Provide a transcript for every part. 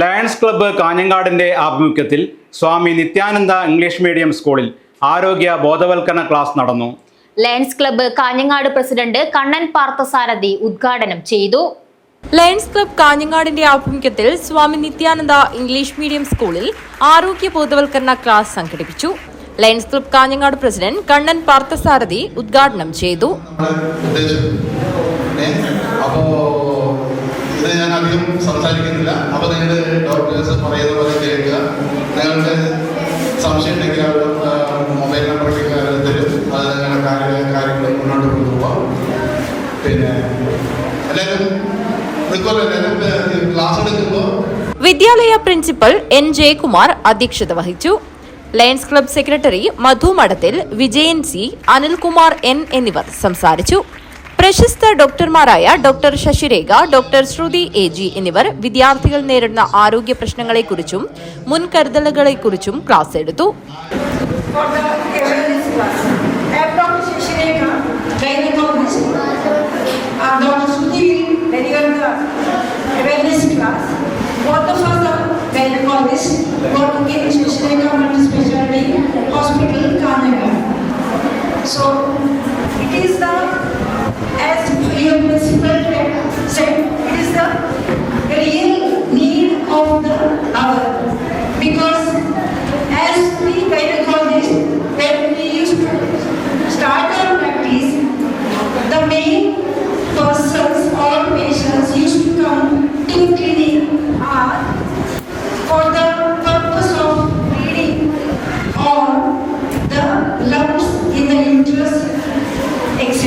Lions club കാഞ്ഞങ്ങാടിന്റെ ആഭിമുഖ്യത്തിൽ സ്വാമി Nityananda English medium സ്കൂളിൽ ആരോഗ്യ ബോധവൽക്കരണ ക്ലാസ് നടന്നു. Lions club Kanhangad president Kannan Parthasarathy ഉദ്ഘാടനം ചെയ്തു. ലയൺസ് ക്ലബ് കാഞ്ഞങ്ങാടിന്റെ ആഭിമുഖ്യത്തിൽ സ്വാമി നിത്യാനന്ദ ഇംഗ്ലീഷ് മീഡിയം സ്കൂളിൽ ആരോഗ്യ ബോധവൽക്കരണ ക്ലാസ് സംഘടിപ്പിച്ചു. Lions club Kanhangad president Kannan Parthasarathy ഉദ്ഘാടനം ചെയ്തു. അധികം സംസാരിക്കുന്നില്ല. അപ്പോൾ നിങ്ങൾ ഡോക്ടേഴ്സ് പറയുന്ന പോലെ കേൾക്കുക. നിങ്ങൾക്ക് സംശയം ഉണ്ടെങ്കിൽ മൊബൈൽ നമ്പറൊക്കെ അവർ തരും. അത് നിങ്ങളുടെ കാര്യ കാര്യങ്ങൾ മുന്നോട്ട് കൊണ്ടുപോകാം പിന്നെ എല്ലാവരും ക്ലാസ് എടുക്കുമ്പോൾ. വിദ്യാലയ പ്രിൻസിപ്പൽ എൻ ജയകുമാർ അധ്യക്ഷത വഹിച്ചു. ലയൺസ് ക്ലബ് സെക്രട്ടറി മധു മഠത്തിൽ വിജയൻ സി അനിൽകുമാർ എൻ എന്നിവർ സംസാരിച്ചു. പ്രശസ്ത ഡോക്ടർമാരായ doctor Sasirekha doctor Shruti A G എന്നിവർ വിദ്യാർത്ഥികൾ നേരിടുന്ന ആരോഗ്യ പ്രശ്നങ്ങളെക്കുറിച്ചും മുൻകരുതലുകളെക്കുറിച്ചും ക്ലാസ് എടുത്തു for of the hour. Because as we gynecologists, when we used to start our practice, the main persons or patients used to come to clinic are for the purpose of bleeding or the lumps in the uterus, etc.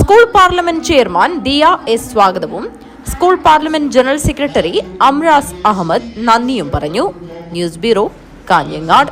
School parliament chairman Diya S സ്വാഗതവും school parliament general secretary Amras Ahammed നന്ദിയും പറഞ്ഞു. News bureau Kanhangad.